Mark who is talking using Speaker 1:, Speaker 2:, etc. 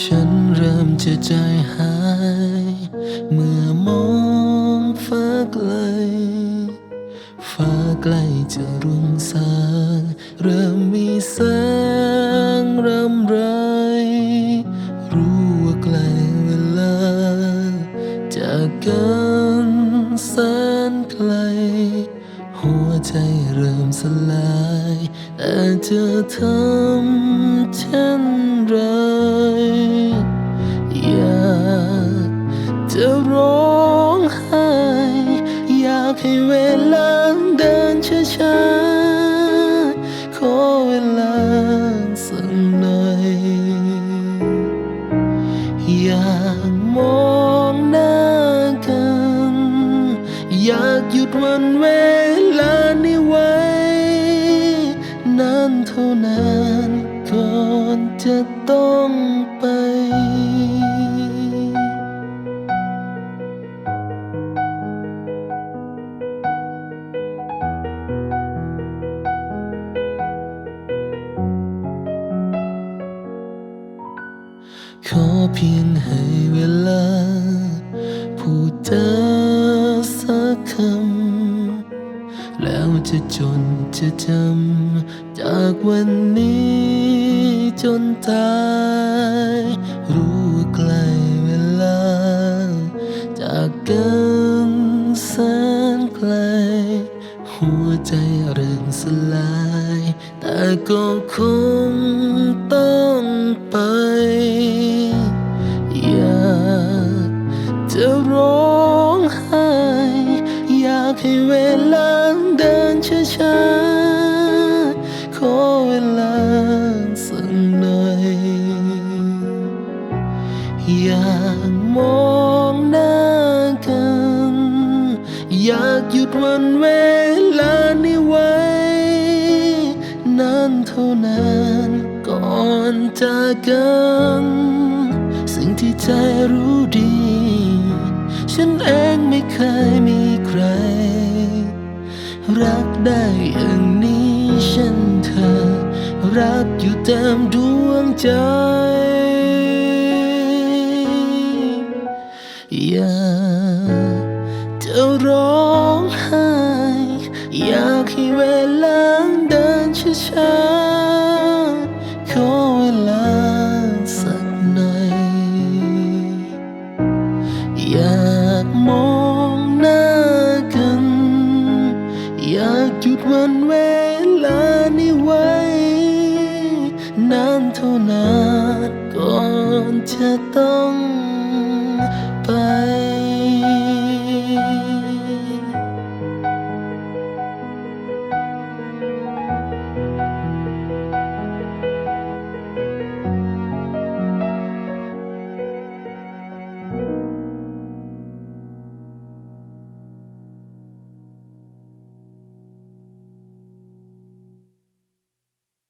Speaker 1: ฉันเริ่มจะใจหาย เมื่อมองฟ้าไกล ฟ้าใกล้จะรุ่งสาง เริ่มมีแสงรำไร รู้ว่าใกล้เวลา จากกันแสนไกล หัวใจเริ่มสลายแต่จะทำเช่นไร อยากจะร้องไห้ อยากให้เวลาเดินช้าๆ ขอเวลาสักหน่อย อยากมองหน้ากัน อยากหยุดวันเวลา จะต้องไป ขอเพียงให้เวลาพูดเจอ แล้วจะจนจะจำ จากวันนี้จนตาย รู้ใกล้เวลา จากกันแสนไกล หัวใจเริ่มสลาย แต่ก็คงต้องไป อยากจะร้องไห้ อยากให้เวลา เวลาสักหน่อย อยากมองหน้ากัน อยากหยุดวันเวลานี้ไว้ นานเท่านานก่อนจากกัน สิ่งที่ใจรู้ดี ฉันเองไม่เคยมีใคร รักได้อย่าง รักอยู่เต็มดวงใจ อยากจะร้องไห้อยากให้เวลาเดินช้าๆขอเวลาสักหน่อยอยากมองหน้ากัน อยากหยุดวันเว นานเท่านานก่อนจะต้อง